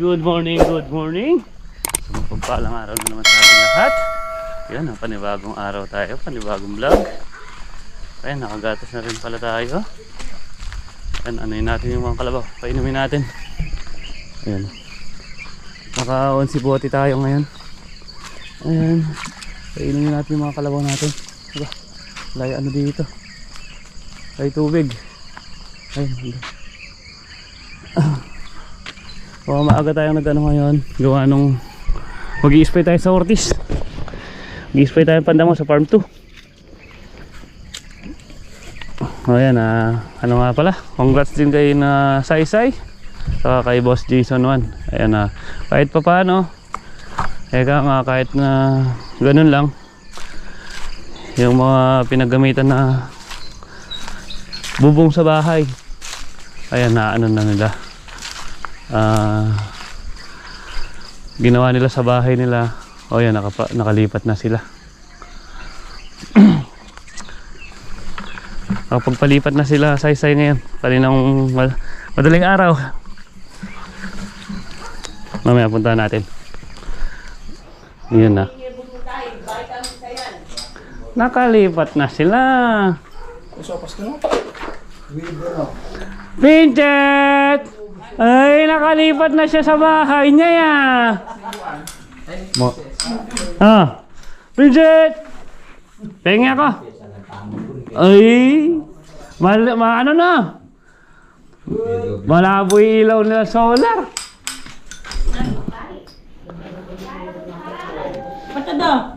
good morning, good morning. So mapagpalang araw na naman sa ating lahat. Yan, ah, panibagong araw tayo, panibagong vlog. Ayan, nakagatas na rin pala tayo. Ayan, anoyin natin yung mga kalabaw. Painumin natin. Ayan. Naka si bote tayo ngayon. Ayan. Painumin natin yung mga kalabaw natin. Aba, lay ano dito. Lay tubig. Ayun, hindi. So, maaga tayong nag-ano ngayon. Gawa nung mag spray tayo sa Ortiz. mag spray tayo pandamo sa farm 2. O yan, ah, ano nga pala. Congrats din kay na Saysay. Saka kay Boss Jason 1. Ayan na. kahit pa paano. Eka nga kahit na ganun lang. Yung mga pinagamitan na bubong sa bahay. Ayan na ano na nila ah ginawa nila sa bahay nila. O yan nakapa, nakalipat na sila. Nakapagpalipat na sila saysay ngayon. Kaninang mal- madaling araw. Mamaya punta natin. Yun na. Nakalipat na sila. Vincent! Ay, nakalipat na siya sa bahay niya ya. Mo. Ah. Vincent! Pengi ako. Ay. Mal ma ano na? Malabo ilaw nila solar. Ba't daw?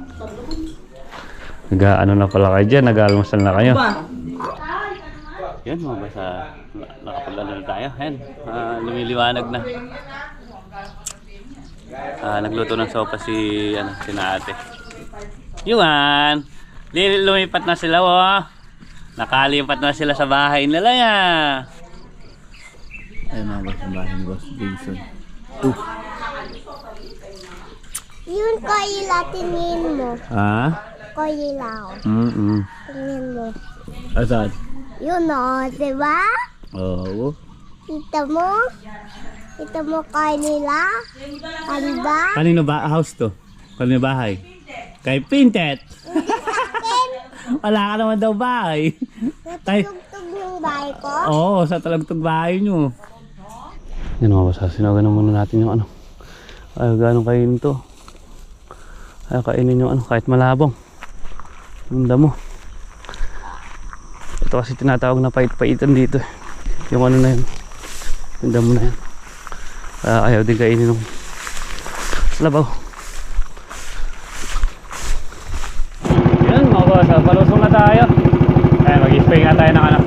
Naga ano na pala kayo dyan, nag-almusal na kayo. Ba? Yan mga nakapag-ano na tayo. Yan, ah, lumiliwanag na. Ah, nagluto ng sopa si, ano, si na ate. Yuan! Lumipat na sila, oh. Nakalipat na sila sa bahay nila, ya. Ayun mga boss, ang bahay ni Boss Jason. Uh. Yun ko ila tingin mo. Ah? Ko ilaw. Mm-mm. Tingin mo. Asan? Yun o, di ba? Oo. Kita mo? Kita mo kay nila? Kanda? Kanino ba house to? Kanino bahay? Kay Pintet. Wala ka naman daw bahay. Tay- Natugtog yung bahay ko? Oo, sa talagtog bahay nyo. Yan mga basa, sinagan muna natin yung ano. Ay, gano'ng kainin to. Ay, kainin yung ano, kahit malabong. Yung damo. Ito kasi tinatawag na pait-paitan dito. eh. Yung ano na yun. Yung damo na yun. Kaya ayaw din kainin ng labaw. Yan mga boss, ah, palusong na tayo. Ayan, mag-spray nga tayo ng ano.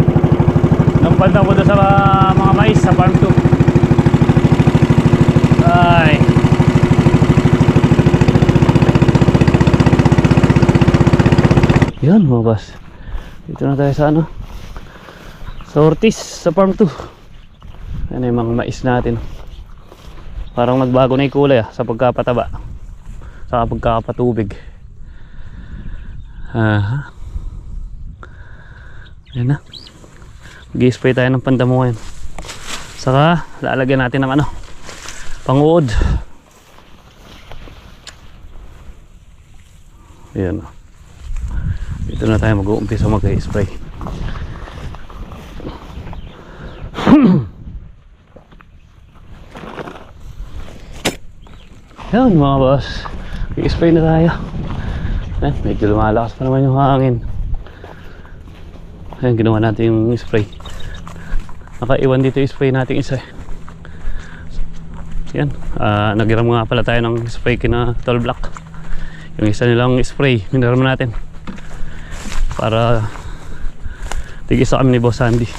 Nung banda doon sa ah, mga mais sa farm 2. Ay. Yan mga boss. Dito na tayo sa ano. Sa Ortiz, sa farm 2. Yan yung mga mais natin. Parang nagbago na yung kulay ah, sa pagkapataba. Sa pagkakapatubig. Aha. Ayan na. Mag-spray tayo ng pandamo ngayon. Saka, lalagyan natin ng ano, panguod. Ayan na. Dito na tayo mag-uumpisa mag-spray. Yan mga boss. I-spray na tayo. Eh, medyo lumalakas pa naman yung hangin. Ayan, ginawa natin yung spray. Nakaiwan dito yung spray natin isa. eh. Yan. ah nagiram nga pala tayo ng spray kina tall block. Yung isa nilang spray, minaram natin. Para tigisa kami ni Boss Sandy.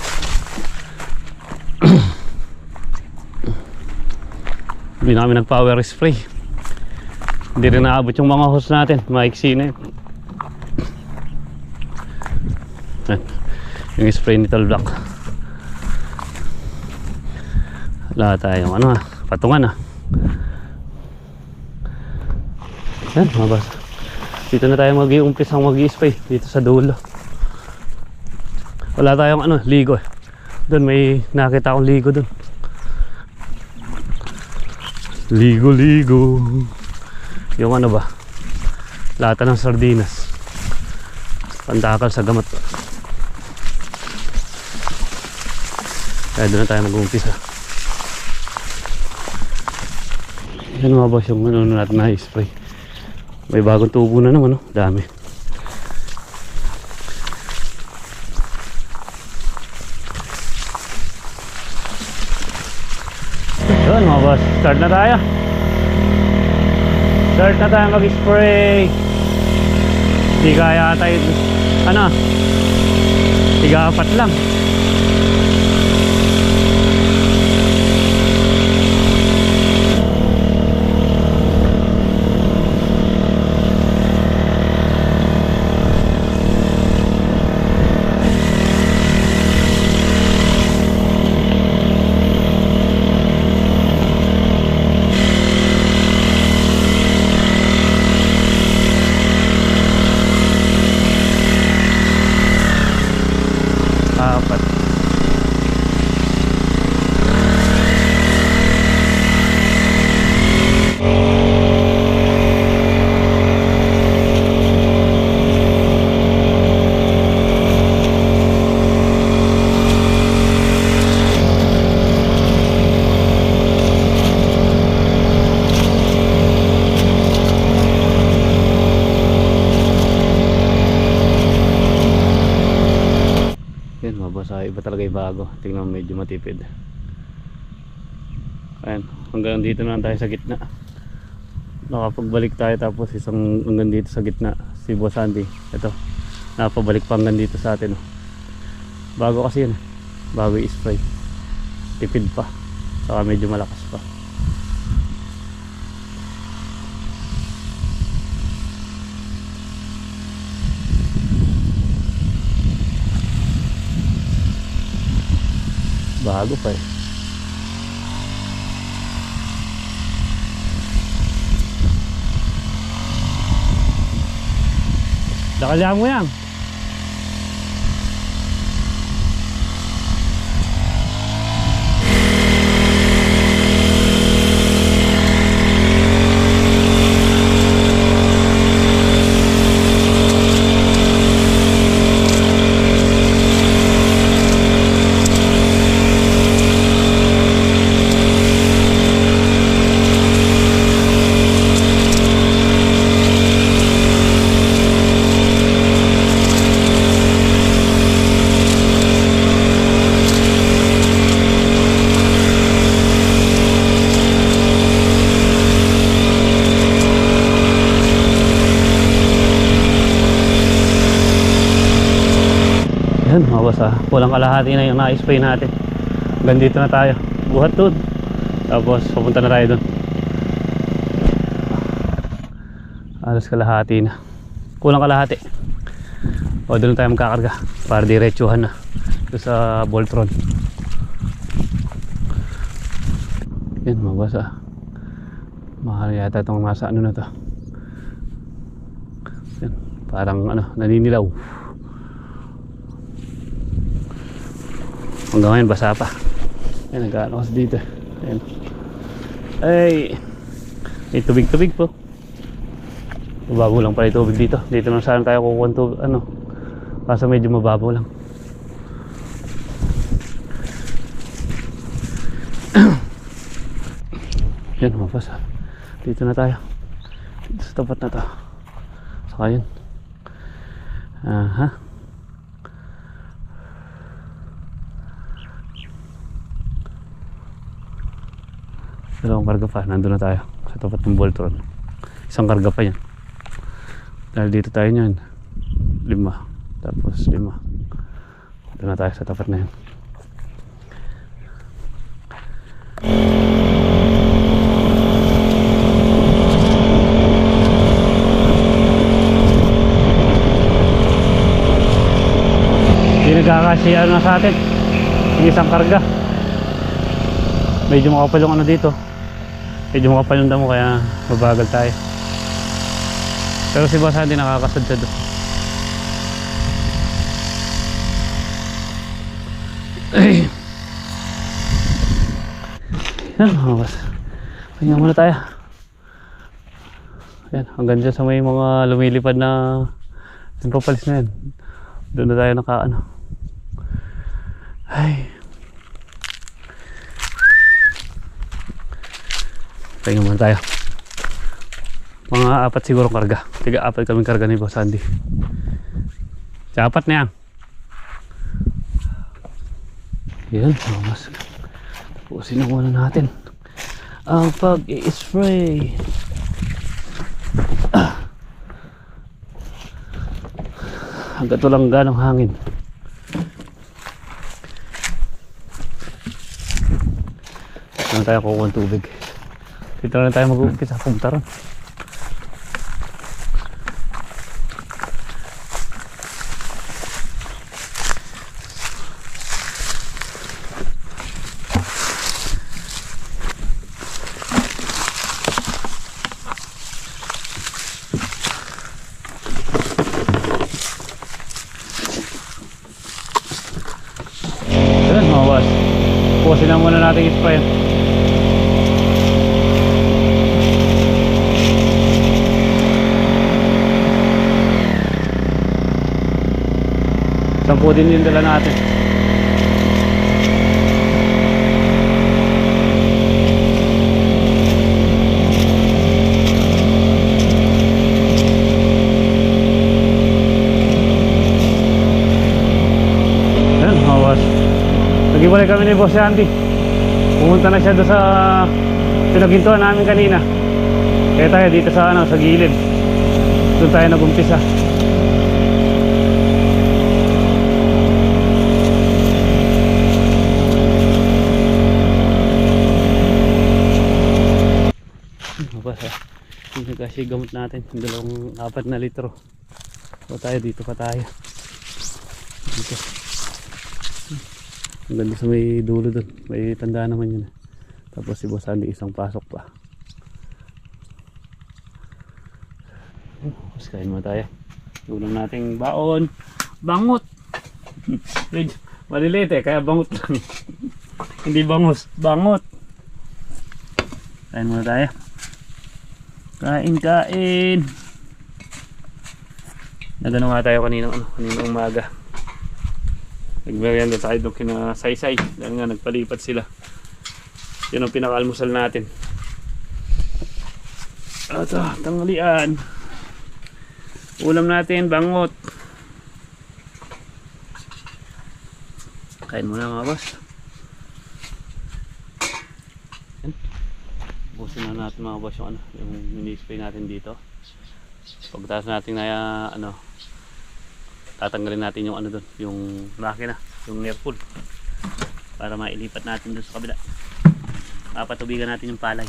Hindi na nag-power spray. Hindi rin naabot yung mga hose natin. Maiksi na yun. Yan. Yung spray ni Tall Black. Wala tayong ano ha. Patungan ha. Yan mga boss. Dito na tayo mag-iumpisang mag-spray. Dito sa dulo. Wala tayong ano, ligo eh. Doon may nakita akong ligo doon. Ligo-ligo. Yung ano ba? Lata ng sardinas. Pantakal sa gamot. Kaya doon na tayo mag-umpisa. Yan mga boss yung ano natin na spray. May bagong tubo na naman, no? Dami. Yun mga boss, start na tayo. Start na tayo mag-spray. Hindi kaya tayo, ano, tiga-apat lang. Apat. Yan, mabasa. Iba talaga yung bago. Tingnan medyo matipid. Ayan, hanggang dito na tayo sa gitna. Nakapagbalik tayo tapos isang hanggang dito sa gitna. Si Boss Andy. Ito. Napabalik pa hanggang dito sa atin. Oh. Bago kasi yun. eh. Bago i-spray. Tipid pa. Saka medyo malakas pa. Bago pa eh. Dakalyang mo yan. Yan, mga boss ah. Kulang kalahati na yung na-spray natin. Hanggang na tayo. Buhat doon. Tapos, pupunta na tayo doon. Alas kalahati na. Kulang kalahati. O, doon tayo magkakarga. Para diretsuhan na. Doon sa Voltron. Yan, mga boss ah. Mahal yata itong nasa ano na to. Yan, parang ano, naninilaw. Hanggang ngayon basa pa. Ayan, nag-ano kasi dito. Ayan. Ay! May tubig-tubig po. Mababaw lang pala tubig dito. Dito lang sana tayo kukuha tubig. Ano? Kaso medyo mababaw lang. Yan, mabasa. Dito na tayo. Dito sa tapat na to. Saka yun. Aha. Dalawang karga pa, nandun na tayo sa tapat ng Voltron. Isang karga pa yan. Dahil dito tayo niyan, lima. Tapos lima. Doon na tayo sa tapat na yan. Hindi nagkakasya na sa atin. Yung isang karga. Medyo makapal yung ano dito. Medyo makapal yung damo kaya mabagal tayo. Pero si Boss hindi nakakasadad. Ay. Yan mga boss. Pahinga muna tayo. Ayan, hanggang dyan sa may mga lumilipad na papalis na yan. Doon na tayo naka ano. Ay. Pahinga muna tayo. Mga apat siguro karga. Tiga apat kaming karga ni Boss Andy. Sa apat na yan. Yan, mas. Tapusin na muna natin. Ang pag-i-spray. Ah. Hanggang tulangga ng hangin. Saan tayo kukuha ng tubig? Dito na tayo mag-uumpisa. Pumunta ron. Yun, mga boss. Pusin lang muna natin spray. Sampu din yung dala natin. Yan, mga boss. Nag-ibalik kami ni Boss Andy. Pumunta na siya doon sa pinagintuan namin kanina. Kaya tayo dito sa ano, sa gilid. Doon tayo nag-umpisa. Ba sa yung kasi gamot natin. Yung dalawang apat na litro. So tayo dito pa tayo. Dito. Ang ganda sa may dulo doon may tanda naman yun. Tapos si Boss isang pasok pa. Tapos kain mo tayo. Ulam nating baon. Bangot. Maliliit eh kaya bangot lang. Hindi bangus bangot. Kain muna tayo Kain, kain. Nagano nga tayo kanina, ano, kanina umaga. Nagmerienda tayo doon kina Saysay. Dahil nga nagpalipat sila. Yun ang pinaka-almusal natin. Ito, tanghalian. Ulam natin, bangot. Kain muna mga boss. Busin na natin mga boss yung ano, yung mini-spray natin dito. Pagkatapos natin na ano, tatanggalin natin yung ano doon, yung makina, yung air pool. Para mailipat natin doon sa kabila. Papatubigan natin yung palay.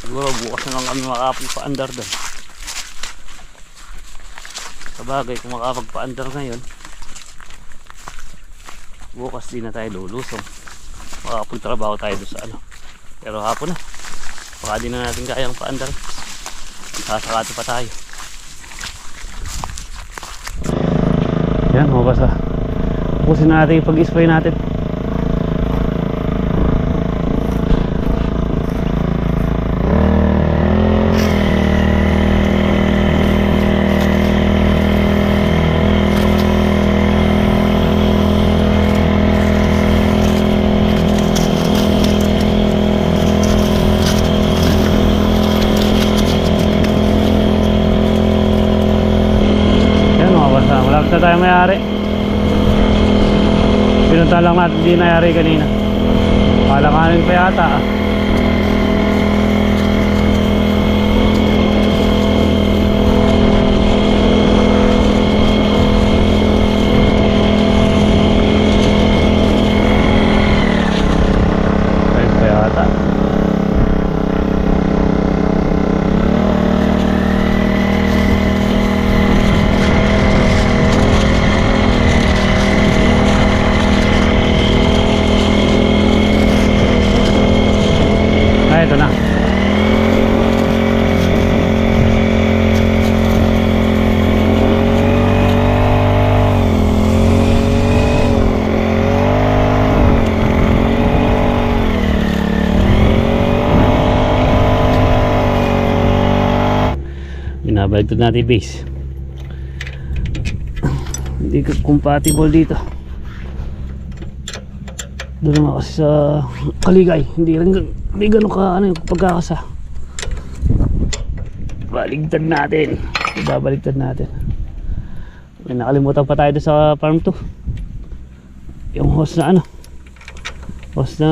Siguro bukas na lang kami makapagpa-under doon. Sabagay kung makapagpa-under ngayon, bukas din na tayo lulusong makapagtrabaho tayo doon sa ano? Pero hapon na. Baka di na natin kayang paandar. Sasakato pa tayo. Yan mga basa pusin natin pag-spray natin Yan mga basa, malapit na tayo mayari. Pinunta lang natin di nayari kanina. Palanganin pa yata ah. Ayun pa yata. Babaliktad natin base. Hindi compatible dito. Doon naman kasi sa kaligay. Hindi rin hindi ganun ka ano yung pagkakasa. Baligtad natin. Babaligtad natin. May nakalimutan pa tayo sa farm 2. Yung hose na ano. Hose na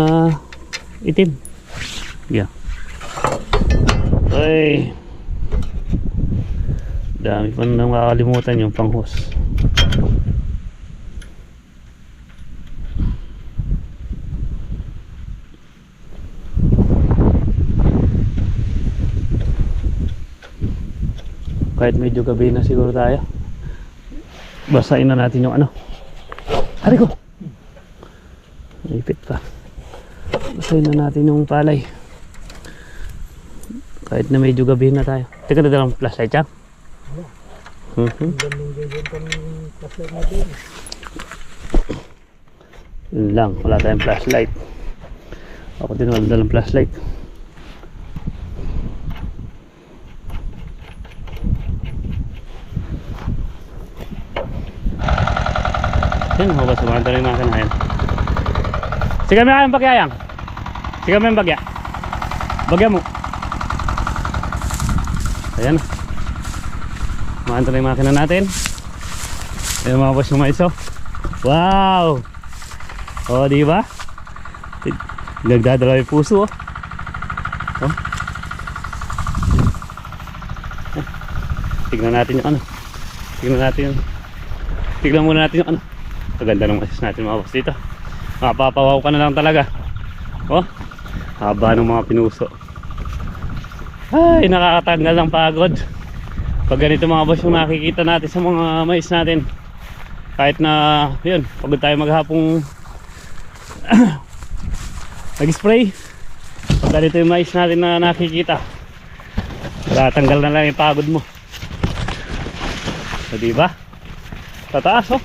itim. Yeah. Ay. Dami pa nang makakalimutan yung pang hose. Kahit medyo gabi na siguro tayo. Basahin na natin yung ano. Ari ko! Ipit pa. Basahin na natin yung palay. Kahit na medyo gabi na tayo. Teka na dalang flashlight siya. Mhm. Yun lang, wala tayong flashlight. Ako din wala dalang flashlight. Yan, hubas sumahan tayo yung mga kanayan. Sige mo yung bagya yang. Sige mo yung bagya. Bagya mo. Ayan. Sumahan tayo yung makina natin. Ayan mga boss yung mais oh. Wow! Oh, di ba? Nagdadala yung puso oh. Oh. Tignan natin yung ano. Tignan natin yung Tignan muna natin yung ano. Kaganda ng assist natin mga boss dito. Mapapawaw ka na lang talaga. Oh, haba ng mga pinuso. Ay, nakakatanggal ng pagod. Pag ganito mga boss yung nakikita natin sa mga mais natin. Kahit na, yun, pagod tayo maghapong nag-spray. Pag ganito yung mais natin na nakikita. Tatanggal na lang yung pagod mo. So, diba? Tataas oh.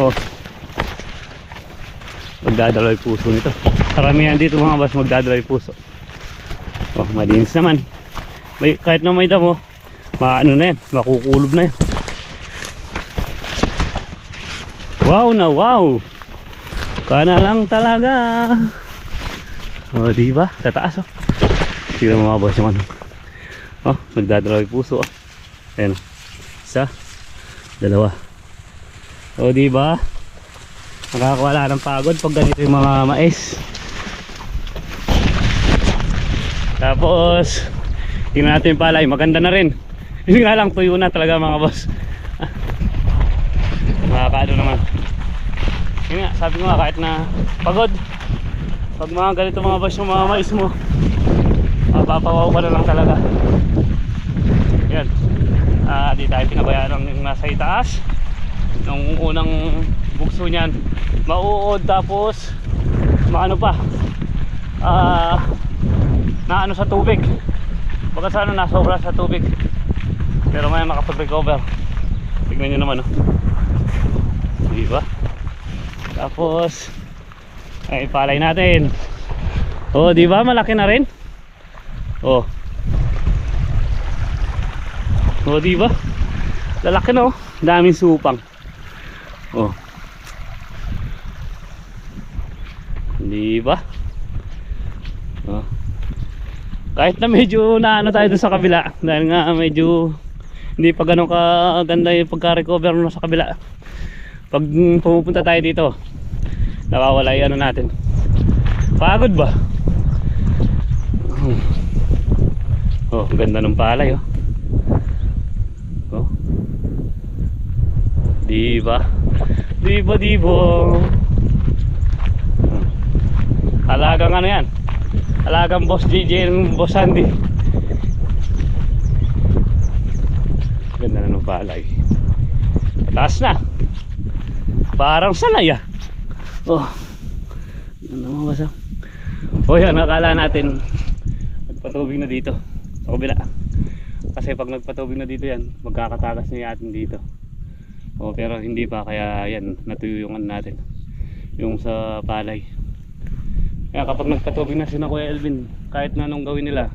Oh. Magdadalaw yung puso nito. Karamihan dito mga boss magdadalaw yung puso. Oh, malinis naman. May, kahit na may damo, maano na yan, makukulob na yan. Wow na wow! Kana lang talaga. Oh, di ba? Tataas oh. Tignan mo mga boss yung ano. Oh, magdadalaw yung puso oh. Ayan. Isa, dalawa. O di ba? Nakakawala ng pagod pag ganito yung mga mais. Tapos tingnan natin yung palay, maganda na rin. Yun nga lang tuyo na talaga mga boss. Makakaano naman. Yun nga, sabi ko nga kahit na pagod. Pag mga ganito mga boss yung mga mais mo, mapapawaw ka na lang talaga. Yan. Ah, di tayo pinabayaan ng nasa itaas nung unang bukso niyan mauod tapos maano pa ah naano sa tubig baka sana nasobra sa tubig pero may makapag-recover. Tignan nyo naman oh. di ba? Tapos ay palay natin. Oh di ba? Malaki na rin. Oh. Oh di ba? Lalaki no daming supang. Oh. Di ba? Oh. Kahit na medyo naano tayo sa kabila dahil nga medyo hindi pa ganun kaganda yung pagka-recover no sa kabila. Pag pumupunta tayo dito, nawawala yung ano natin. Pagod ba? Oh, ganda ng palay oh. Oh. Di ba? Di ba, di ba? Alagang ano yan? Alagang boss DJ ng boss Andy. Ganda na ng palay. Taas na. Parang sanay ah. Oh. Ano ba sa? Oh yan, nakala natin magpatubig na dito sa kabila. Kasi pag nagpatubig na dito yan, magkakatagas na yung atin dito. Oh, pero hindi pa kaya yan natuyo yung natin. Yung sa palay. Kaya kapag nagpatubig na si na Kuya Elvin, kahit na anong gawin nila,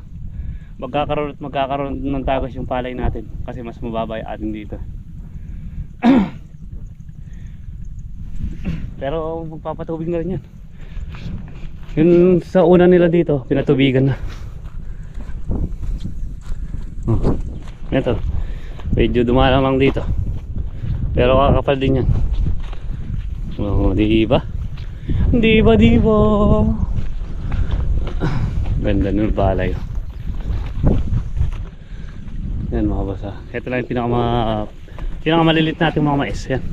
magkakaroon at magkakaroon ng tagas yung palay natin kasi mas mababa yung atin dito. Pero magpapatubig na rin yan. Yun sa una nila dito pinatubigan na. Oh, ito medyo dumalang lang dito. Pero kakapal din yan. Oh, di ba? Di ba di ba? Ganda nun palay oh. Yan mga boss ha. Ito lang yung pinaka pinakamalilit natin mga mais. Yan.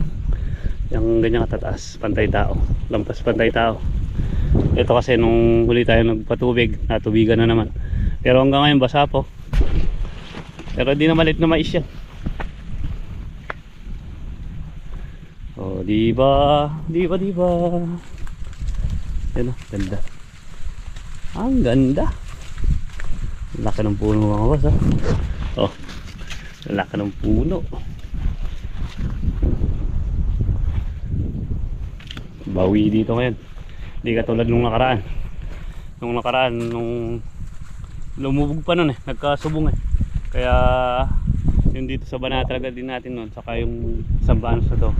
Yung ganyan katataas. Pantay tao. Lampas pantay tao. Ito kasi nung huli tayo nagpatubig, natubigan na naman. Pero hanggang ngayon basa po. Pero di na maliit na mais yan. Oh, di ba? Di ba, di ba? Yan oh, ganda. Ang ganda. Laki ng puno mga boss ha. Oh, laki ng puno. Bawi dito ngayon. Hindi katulad nung nakaraan. Nung nakaraan, nung lumubog pa nun eh, nagkasubong eh. Kaya yung dito sa banata talaga din natin nun, saka yung sambanos na to,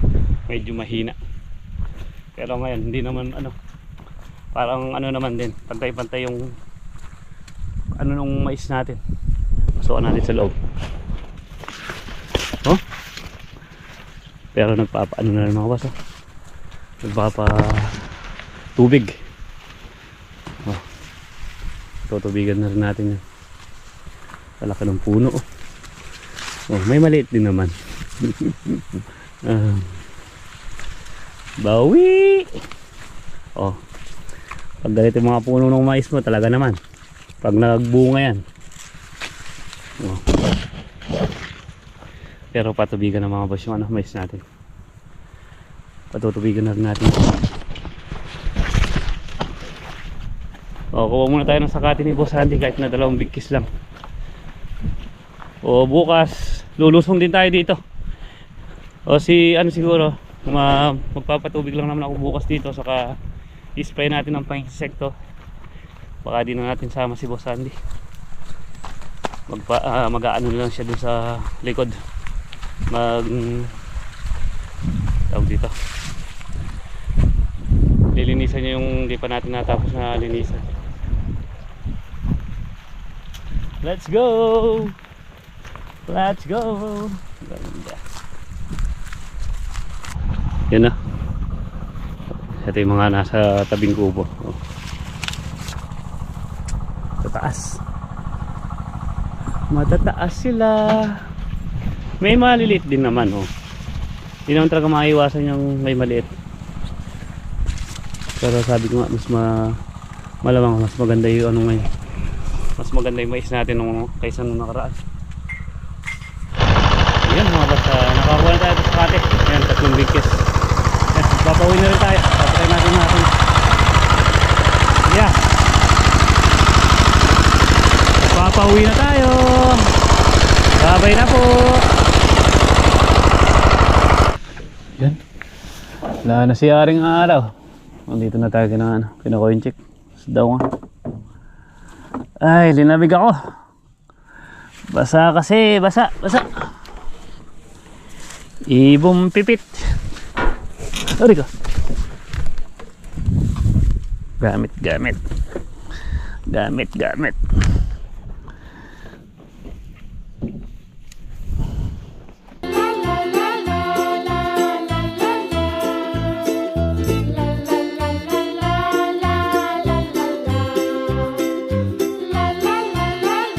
medyo mahina. Pero ngayon, hindi naman ano, parang ano naman din, pantay-pantay yung ano nung mais natin. Pasukan natin sa loob. Oh? Pero nagpapa ano na rin mga oh. Nagpapa tubig. Oh. Tutubigan na rin natin yan. Talaki ng puno oh. Oh, may maliit din naman. Ah. bawi! Oh. Pag ganito mga puno ng mais mo, talaga naman. Pag nagbunga yan. Oh. Pero patubigan ng mga boss yung ano, mais natin. Patutubigan na natin. O, kuha muna tayo ng sakati ni Boss Andy kahit na dalawang bigkis lang. O, bukas, lulusong din tayo dito. O, si, ano siguro, ma, magpapatubig lang naman ako bukas dito. Saka, i-spray natin ng pang-insekto. Baka di na natin sama si Boss Andy. Magpa, ah, mag-aano lang siya dun sa likod. Mag, tawag dito. Lilinisan niya yung di pa natin natapos na linisan. Let's go! Let's go! Ganda. Yan na. Ito yung mga nasa tabing kubo. Oh. Sa taas. Matataas sila. May maliliit din naman oh. Hindi naman talaga maiwasan yung may maliit. Pero sabi ko nga mas ma malamang mas maganda yung ano ngayon. Mas maganda yung mais natin nung kaysa nung nakaraan. Ayan mga basta nakakuha na tayo sa kate. Ayan tatlong bigkis. Ayan, papawin na rin tayo. Papatay natin natin. Yeah. Papauwi na tayo. Babay na po. Yan. Wala na si Aring Araw. Nandito na tayo kina, ano, kina coin check. Daw nga. Ay, linamig ako. Basa kasi, basa, basa. Ibong pipit. Sorry ko. Gamit, gamit. Gamit, gamit.